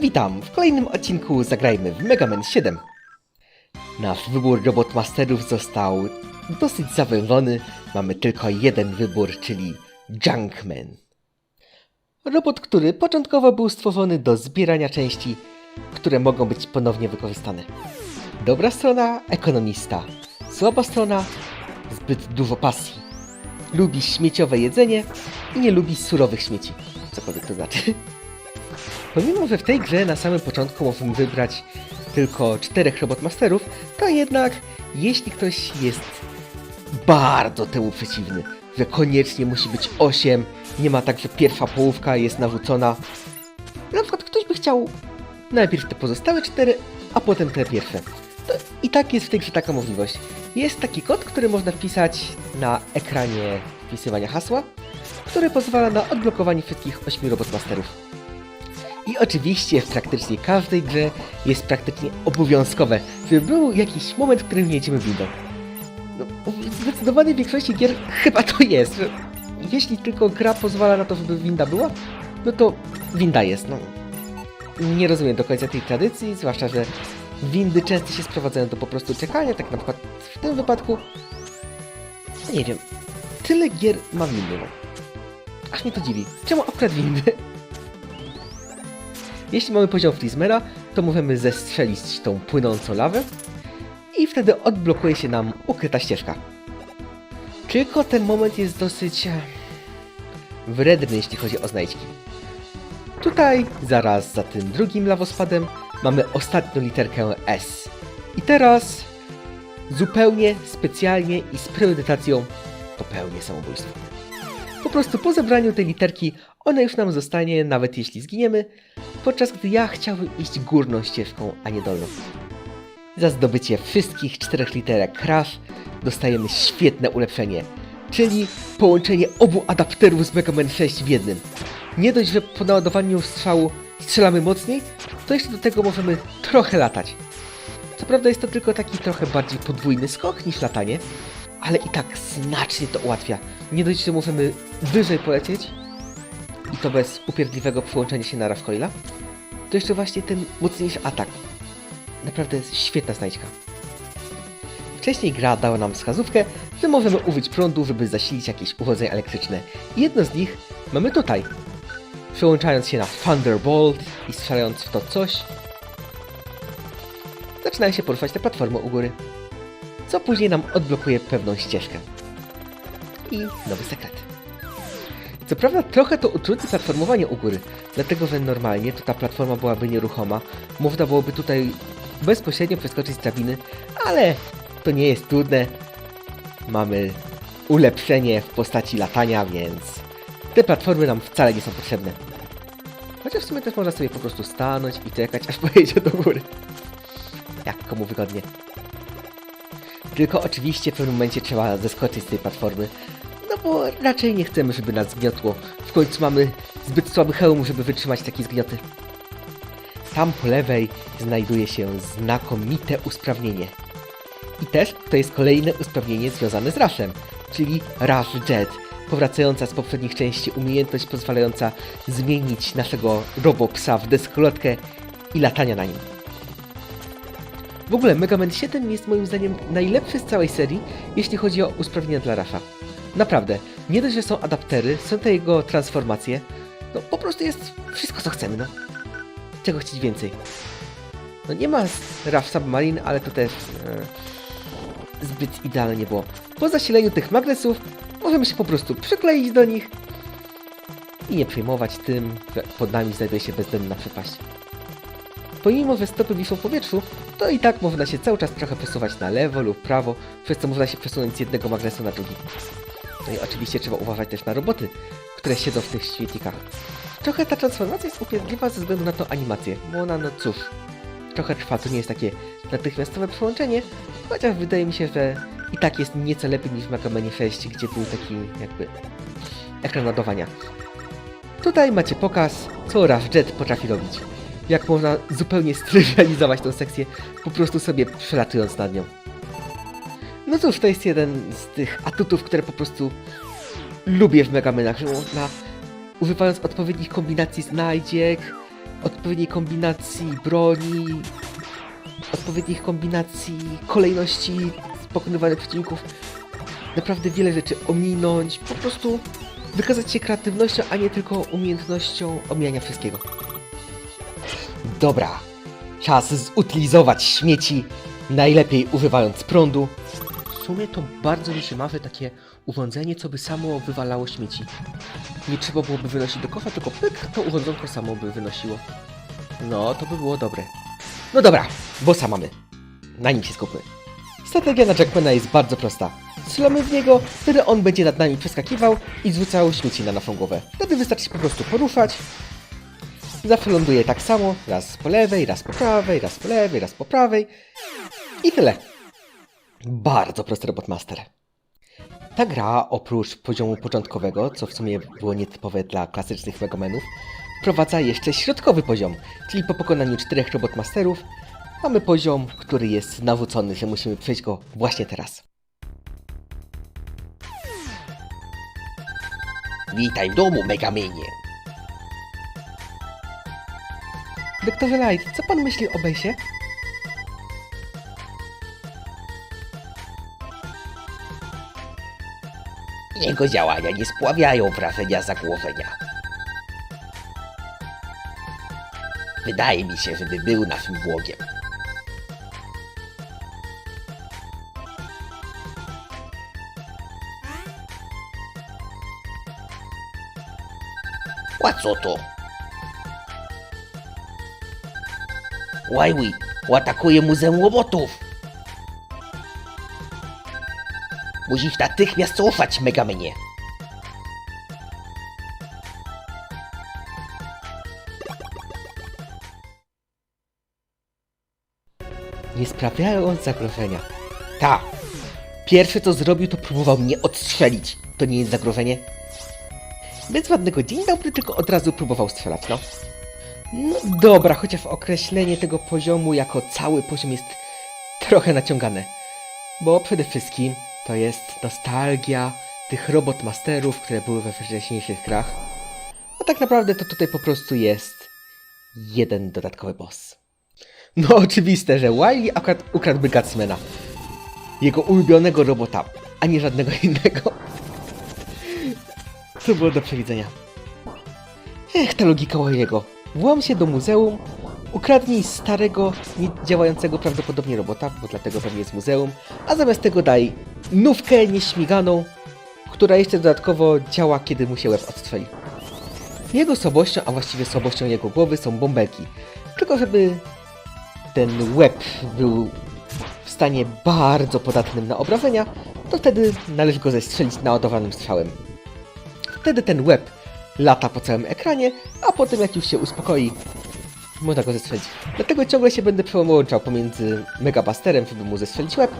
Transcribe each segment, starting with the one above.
Witam! W kolejnym odcinku zagrajmy w Mega Man 7. Nasz wybór robotmasterów został dosyć zawężony. Mamy tylko jeden wybór, czyli Junkman. Robot, który początkowo był stworzony do zbierania części, które mogą być ponownie wykorzystane. Dobra strona ekonomista. Słaba strona zbyt dużo pasji. Lubi śmieciowe jedzenie i nie lubi surowych śmieci. Cokolwiek to znaczy. Pomimo, że w tej grze na samym początku możemy wybrać tylko czterech robotmasterów, to jednak jeśli ktoś jest bardzo temu przeciwny, że koniecznie musi być 8, nie ma tak, że pierwsza połówka jest narzucona. Na przykład ktoś by chciał najpierw te pozostałe cztery, a potem te pierwsze. To I tak jest w tej grze taka możliwość. Jest taki kod, który można wpisać na ekranie wpisywania hasła, który pozwala na odblokowanie wszystkich 8 robotmasterów. I oczywiście w praktycznie każdej grze jest praktycznie obowiązkowe, żeby był jakiś moment, w którym jedziemy windą. No, w zdecydowanej większości gier chyba to jest, jeśli tylko gra pozwala na to, żeby winda była, no to winda jest, no. Nie rozumiem do końca tej tradycji, zwłaszcza, że windy często się sprowadzają do po prostu czekania, tak na przykład w tym wypadku, nie wiem, tyle gier ma windy, no. Aż mnie to dziwi. Czemu akurat windy? Jeśli mamy poziom Frizmera, to możemy zestrzelić tą płynącą lawę i wtedy odblokuje się nam ukryta ścieżka. Tylko ten moment jest dosyć wredny, jeśli chodzi o znajdźki. Tutaj, zaraz za tym drugim lawospadem, mamy ostatnią literkę S. I teraz zupełnie specjalnie i z premedytacją popełnię samobójstwo. Po prostu po zebraniu tej literki ona już nam zostanie, nawet jeśli zginiemy, podczas gdy ja chciałbym iść górną ścieżką, a nie dolną. Za zdobycie wszystkich czterech literek Crash dostajemy świetne ulepszenie, czyli połączenie obu adapterów z Mega Man 6 w jednym. Nie dość, że po naładowaniu strzału strzelamy mocniej, to jeszcze do tego możemy trochę latać. Co prawda jest to tylko taki trochę bardziej podwójny skok niż latanie, ale i tak znacznie to ułatwia. Nie dość, że możemy wyżej polecieć i to bez upierdliwego przyłączenia się na Rafcoila, to jeszcze właśnie ten mocniejszy atak. Naprawdę świetna znajdźka. Wcześniej gra dała nam wskazówkę, że możemy użyć prądu, żeby zasilić jakieś urządzenia elektryczne. I jedno z nich mamy tutaj. Przełączając się na Thunderbolt i strzelając w to coś, zaczynają się poruszać te platformy u góry, co później nam odblokuje pewną ścieżkę. I nowy sekret. Co prawda trochę to utrudni platformowanie u góry, dlatego że normalnie to ta platforma byłaby nieruchoma, można byłoby tutaj bezpośrednio przeskoczyć z drabiny, ale to nie jest trudne. Mamy ulepszenie w postaci latania, więc te platformy nam wcale nie są potrzebne. Chociaż w sumie też można sobie po prostu stanąć i czekać aż pojedzie do góry. Jak komu wygodnie. Tylko oczywiście w pewnym momencie trzeba zeskoczyć z tej platformy, no bo raczej nie chcemy, żeby nas zgniotło. W końcu mamy zbyt słaby hełm, żeby wytrzymać takie zgnioty. Tam po lewej znajduje się znakomite usprawnienie. I też to jest kolejne usprawnienie związane z Rushem, czyli Rush Jet, powracająca z poprzednich części umiejętność pozwalająca zmienić naszego robopsa w deskolotkę i latania na nim. W ogóle Mega Man 7 jest moim zdaniem najlepszy z całej serii, jeśli chodzi o usprawnienia dla Rasha. Naprawdę, nie dość, że są adaptery, są te jego transformacje, no po prostu jest wszystko co chcemy, no. Czego chcieć więcej? No nie ma Rush Submarine, ale to też e, zbyt idealne nie było. Po zasileniu tych magnesów możemy się po prostu przykleić do nich i nie przejmować tym, że pod nami znajduje się bezdenna przepaść. Pomimo, że stopy wiszą w powietrzu, to i tak można się cały czas trochę przesuwać na lewo lub prawo, przez co można się przesunąć z jednego magnesu na drugi. No i oczywiście trzeba uważać też na roboty, które siedzą w tych świetlikach. Trochę ta transformacja jest upierdliwa ze względu na tą animację, bo ona, no cóż, trochę trwa, to nie jest takie natychmiastowe przełączenie, chociaż wydaje mi się, że i tak jest nieco lepiej niż w Mega Man 6, gdzie był taki jakby ekran ładowania. Tutaj macie pokaz, co Rush Jet potrafi robić. Jak można zupełnie strywializować tą sekcję, po prostu sobie przelatując nad nią. No cóż, to jest jeden z tych atutów, które po prostu lubię w Mega Manach, że można używając odpowiednich kombinacji znajdziek, odpowiedniej kombinacji broni, odpowiednich kombinacji kolejności pokonywanych przeciwników, naprawdę wiele rzeczy ominąć, po prostu wykazać się kreatywnością, a nie tylko umiejętnością omijania wszystkiego. Dobra, czas zutylizować śmieci, najlepiej używając prądu. Sumie to bardzo mi się marzy takie urządzenie, co by samo wywalało śmieci. Nie trzeba byłoby wynosić do kosza, tylko pyk, to urządzonko samo by wynosiło. No, to by było dobre. No dobra, bossa mamy. Na nim się skupmy. Strategia na Jackmana jest bardzo prosta. Strzelamy w niego, wtedy on będzie nad nami przeskakiwał i zrzucał śmieci na naszą głowę. Wtedy wystarczy po prostu poruszać. Zawsze ląduje tak samo, raz po lewej, raz po prawej, raz po lewej, raz po prawej. I tyle. Bardzo prosty Robotmaster. Ta gra, oprócz poziomu początkowego, co w sumie było nietypowe dla klasycznych Megamenów, wprowadza jeszcze środkowy poziom, czyli po pokonaniu czterech Robotmasterów mamy poziom, który jest nawrócony, że musimy przejść go właśnie teraz. Witaj w domu, Megamenie. Doktorze Light, co pan myśli o Bejsie? Jego działania nie spławiają wrażenia zagłożenia. Wydaje mi się, żeby był naszym włogiem. A co to? Łajwi atakuje Muzeum Łomotów! Musisz natychmiast ufać, Megamenie. Nie sprawiają zagrożenia. Ta! Pierwsze co zrobił, to próbował mnie odstrzelić. To nie jest zagrożenie? Bez ładnego dzień dobry, tylko od razu próbował strzelać, no. No dobra, chociaż określenie tego poziomu jako cały poziom jest trochę naciągane. Bo przede wszystkim to jest nostalgia tych robotmasterów, które były we wcześniejszych grach. A tak naprawdę to tutaj po prostu jest jeden dodatkowy boss. No oczywiste, że Wiley akurat ukradłby Gutsmana. Jego ulubionego robota, a nie żadnego innego. Co było do przewidzenia. Ech, ta logika Wiley'ego. Włam się do muzeum, ukradnij starego, niedziałającego prawdopodobnie robota, bo dlatego pewnie jest muzeum, a zamiast tego daj nówkę nieśmiganą, która jeszcze dodatkowo działa, kiedy mu się łeb odstrzeli. Jego słabością, a właściwie słabością jego głowy są bąbelki. Tylko żeby ten łeb był w stanie bardzo podatnym na obrażenia, to wtedy należy go zestrzelić naładowanym strzałem. Wtedy ten łeb lata po całym ekranie, a potem jak już się uspokoi, można go zestrzelić. Dlatego ciągle się będę przełączał pomiędzy Megabusterem, żeby mu zestrzelić łeb,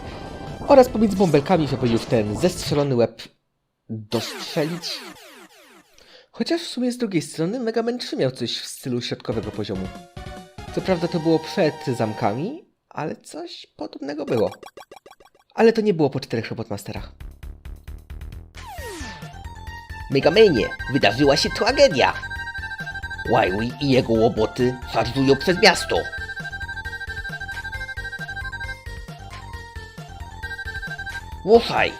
oraz pomiędzy bąbelkami, żeby już ten zestrzelony łeb dostrzelić. Chociaż w sumie z drugiej strony Mega Man 3 miał coś w stylu środkowego poziomu. Co prawda to było przed zamkami, ale coś podobnego było. Ale to nie było po czterech Robotmasterach. Megamenie, wydarzyła się tragedia. Wiley i jego łoboty szarżują przez miasto. Ufaj!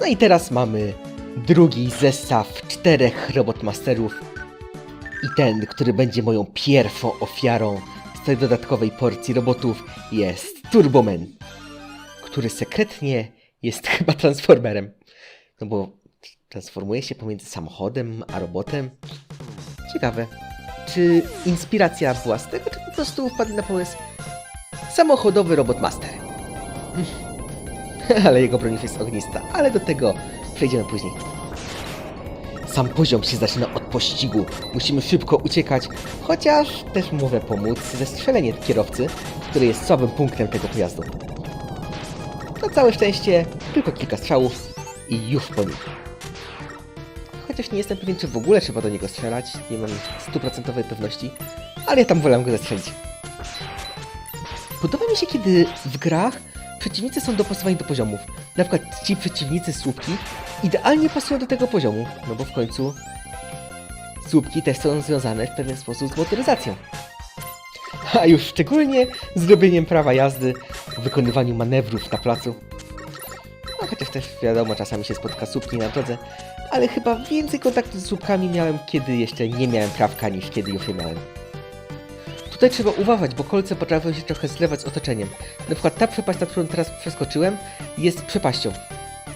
No i teraz mamy drugi zestaw czterech Robotmasterów. I ten, który będzie moją pierwszą ofiarą z tej dodatkowej porcji robotów jest Turboman, który sekretnie jest chyba Transformerem. No bo transformuje się pomiędzy samochodem a robotem. Ciekawe, czy inspiracja była z tego, czy po prostu wpadli na pomysł samochodowy Robotmaster. ale jego broń jest ognista, ale do tego przejdziemy później. Sam poziom się zaczyna od pościgu. Musimy szybko uciekać, chociaż też mogę pomóc zestrzelenie kierowcy, który jest słabym punktem tego pojazdu. Na całe szczęście tylko kilka strzałów i już po nim. Chociaż nie jestem pewien, czy w ogóle trzeba do niego strzelać, nie mam stuprocentowej pewności, ale ja tam wolę go zestrzelić. Podoba mi się, kiedy w grach przeciwnicy są dopasowani do poziomów. Na przykład ci przeciwnicy słupki idealnie pasują do tego poziomu, no bo w końcu słupki też są związane w pewien sposób z motoryzacją. A już szczególnie z robieniem prawa jazdy, wykonywaniu manewrów na placu. No chociaż też wiadomo, czasami się spotka słupki na drodze, ale chyba więcej kontaktu z słupkami miałem, kiedy jeszcze nie miałem prawka, niż kiedy już je miałem. Tutaj trzeba uważać, bo kolce potrafią się trochę zlewać z otoczeniem. Na przykład ta przepaść, na którą teraz przeskoczyłem, jest przepaścią.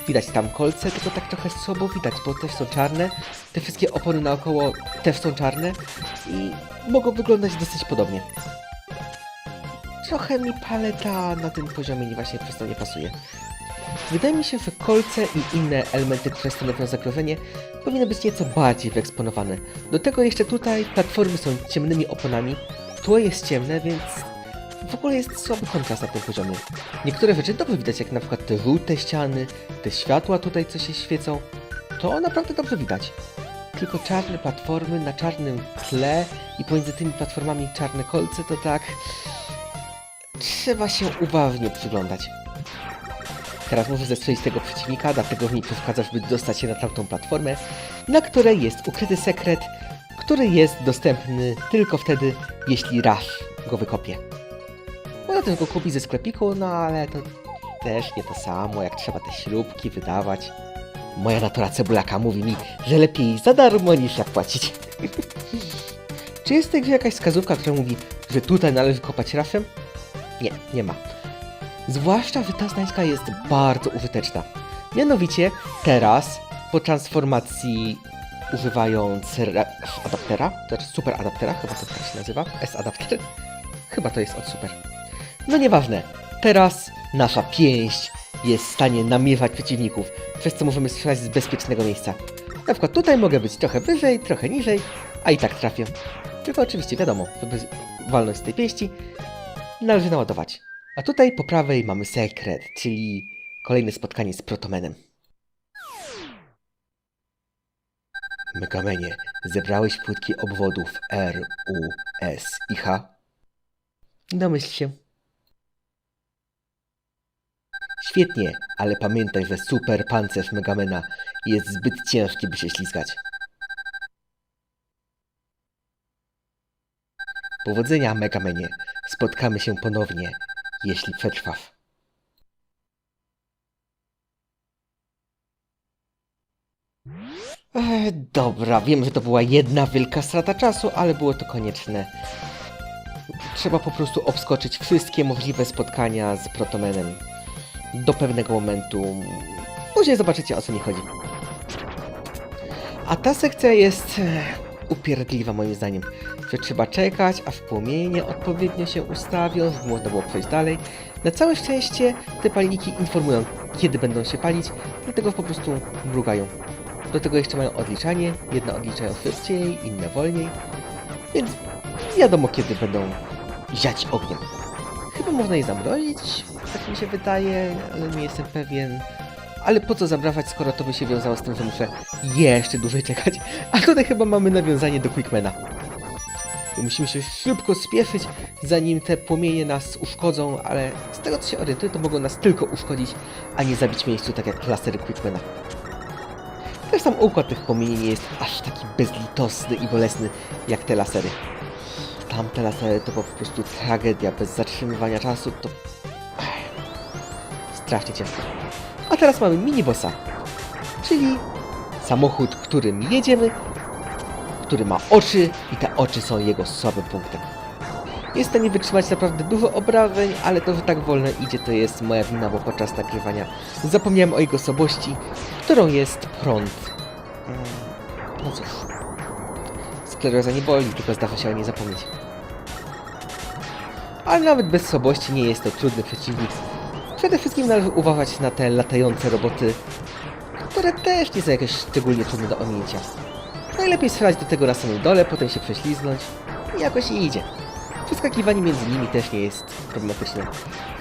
Widać tam kolce, tylko tak trochę słabo widać, bo też są czarne. Te wszystkie opony naokoło też są czarne i mogą wyglądać dosyć podobnie. Trochę mi paleta na tym poziomie nie właśnie przez to nie pasuje. Wydaje mi się, że kolce i inne elementy, które stanowią zagrożenie, powinny być nieco bardziej wyeksponowane. Do tego jeszcze tutaj platformy są ciemnymi oponami, tło jest ciemne, więc w ogóle jest słaby kontrast na tym poziomie. Niektóre rzeczy dobrze widać, jak na przykład te żółte ściany, te światła tutaj, co się świecą. To naprawdę dobrze widać. Tylko czarne platformy na czarnym tle i pomiędzy tymi platformami czarne kolce, to tak... Trzeba się uważnie przyglądać. Teraz muszę zestrzelić tego przeciwnika, dlatego mi przeszkadza, żeby dostać się na tamtą platformę, na której jest ukryty sekret, który jest dostępny tylko wtedy, jeśli raz go wykopię. Można też go kupić ze sklepiku, no ale to też nie to samo, jak trzeba te śrubki wydawać. Moja natura cebulaka mówi mi, że lepiej za darmo niż jak płacić. Czy jest w jakaś wskazówka, która mówi, że tutaj należy kopać rafem? Nie, nie ma. Zwłaszcza, ta znajdźka jest bardzo użyteczna. Mianowicie, teraz, po transformacji używając adaptera, to znaczy super adaptera, chyba to tak się nazywa, S-adapter, chyba to jest od super. No nieważne, teraz nasza pięść jest w stanie namierzać przeciwników, przez co możemy strzelać z bezpiecznego miejsca. Na przykład tutaj mogę być trochę wyżej, trochę niżej, a i tak trafię. Tylko oczywiście wiadomo, żeby walnąć z tej pięści, należy naładować. A tutaj po prawej mamy sekret, czyli kolejne spotkanie z Protomenem. Megamenie, zebrałeś płytki obwodów R, U, S i H? Domyśl się. Świetnie, ale pamiętaj, że super pancerz Megamena jest zbyt ciężki, by się ślizgać. Powodzenia, Megamenie. Spotkamy się ponownie, jeśli przetrwasz. E, dobra, wiem, że to była jedna wielka strata czasu, ale było to konieczne. Trzeba po prostu obskoczyć wszystkie możliwe spotkania z Protomenem do pewnego momentu. Później zobaczycie o co mi chodzi. A ta sekcja jest e, upierdliwa moim zdaniem, że trzeba czekać, aż płomienie odpowiednio się ustawią, żeby można było przejść dalej. Na całe szczęście te palniki informują, kiedy będą się palić, dlatego po prostu mrugają. Do tego jeszcze mają odliczanie, jedne odliczają szybciej, inne wolniej, więc wiadomo kiedy będą ziać ogniem. Chyba można je zamrozić, tak mi się wydaje, ale nie jestem pewien. Ale po co zabrawać, skoro to by się wiązało z tym, że muszę jeszcze dłużej czekać? A tutaj chyba mamy nawiązanie do Quickmana. Musimy się szybko spieszyć, zanim te płomienie nas uszkodzą, ale z tego co się orientuję, to mogą nas tylko uszkodzić, a nie zabić miejscu, tak jak lasery Quickmana. Też sam układ tych płomieni nie jest aż taki bezlitosny i bolesny jak te lasery. Tamte lasery to po prostu tragedia, bez zatrzymywania czasu to... Strasznie ciężko. A teraz mamy minibossa, czyli samochód, którym jedziemy, który ma oczy i te oczy są jego słabym punktem. Jest w stanie wytrzymać naprawdę dużo obrażeń, ale to, że tak wolno idzie, to jest moja wina, bo podczas nagrywania zapomniałem o jego słabości, którą jest prąd. Mm, No cóż. Skleroza nie boli, tylko zdarza się o niej zapomnieć. Ale nawet bez słabości nie jest to trudny przeciwnik. Przede wszystkim należy uważać na te latające roboty, które też nie są jakieś szczególnie trudne do ominięcia. Najlepiej strzelać do tego na samym dole, potem się prześlizgnąć i jakoś idzie. Przeskakiwanie między nimi też nie jest problematyczne.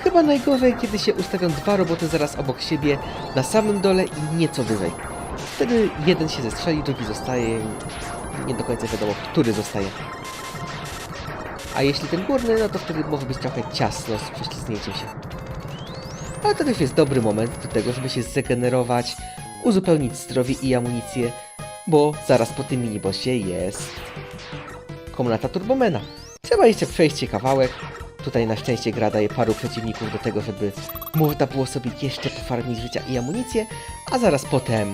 Chyba najgorzej, kiedy się ustawią dwa roboty zaraz obok siebie, na samym dole i nieco wyżej. Wtedy jeden się zestrzeli, drugi zostaje. Nie do końca wiadomo, który zostaje. A jeśli ten górny, no to wtedy może być trochę ciasno z prześlizgnięciem się. ale to też jest dobry moment do tego, żeby się zregenerować, uzupełnić zdrowie i amunicję, bo zaraz po tym minibossie jest komnata Turbomena. Trzeba jeszcze przejść się kawałek. Tutaj na szczęście gra daje paru przeciwników do tego, żeby można było sobie jeszcze pofarmić życia i amunicję, a zaraz potem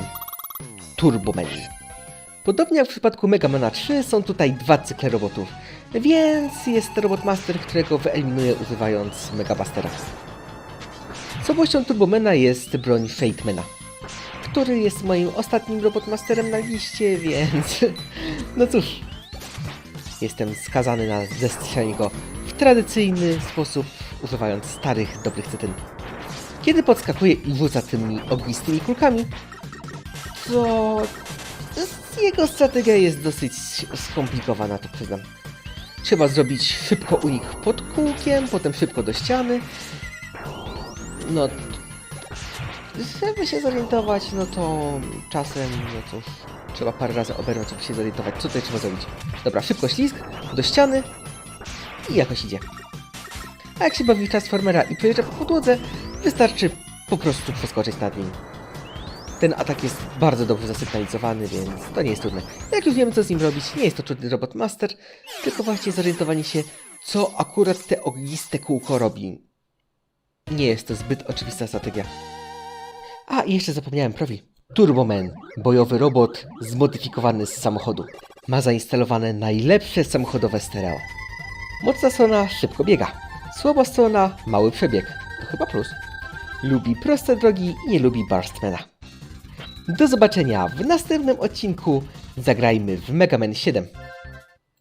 Turbomen. Podobnie jak w przypadku Megamana 3 są tutaj dwa cykle robotów, więc jest to Robotmaster, którego wyeliminuję używając Megabustera. Słabością Turbomena jest broń Fatemana, który jest moim ostatnim Robotmasterem na liście, więc no cóż, jestem skazany na zestrzelenie go w tradycyjny sposób, używając starych, dobrych cytyn. Kiedy podskakuje i rzuca tymi ognistymi kulkami, to jego strategia jest dosyć skomplikowana, to przyznam. Trzeba zrobić szybko unik pod kółkiem, potem szybko do ściany. No, żeby się zorientować, no to czasem, no cóż, trzeba parę razy oberwać, żeby się zorientować, co tutaj trzeba zrobić. Dobra, szybko ślizg, do ściany i jakoś idzie. A jak się bawi Transformera i przejeżdża po podłodze, wystarczy po prostu przeskoczyć nad nim. Ten atak jest bardzo dobrze zasygnalizowany, więc to nie jest trudne. Jak już wiemy co z nim robić, nie jest to trudny Robot Master, tylko właśnie zorientowanie się, co akurat te ogniste kółko robi. Nie jest to zbyt oczywista strategia. A, i jeszcze zapomniałem prowi. Turboman, bojowy robot zmodyfikowany z samochodu. Ma zainstalowane najlepsze samochodowe stereo. Mocna strona szybko biega. Słaba strona mały przebieg. To chyba plus. Lubi proste drogi i nie lubi Barstmana. Do zobaczenia w następnym odcinku. Zagrajmy w Mega Man 7.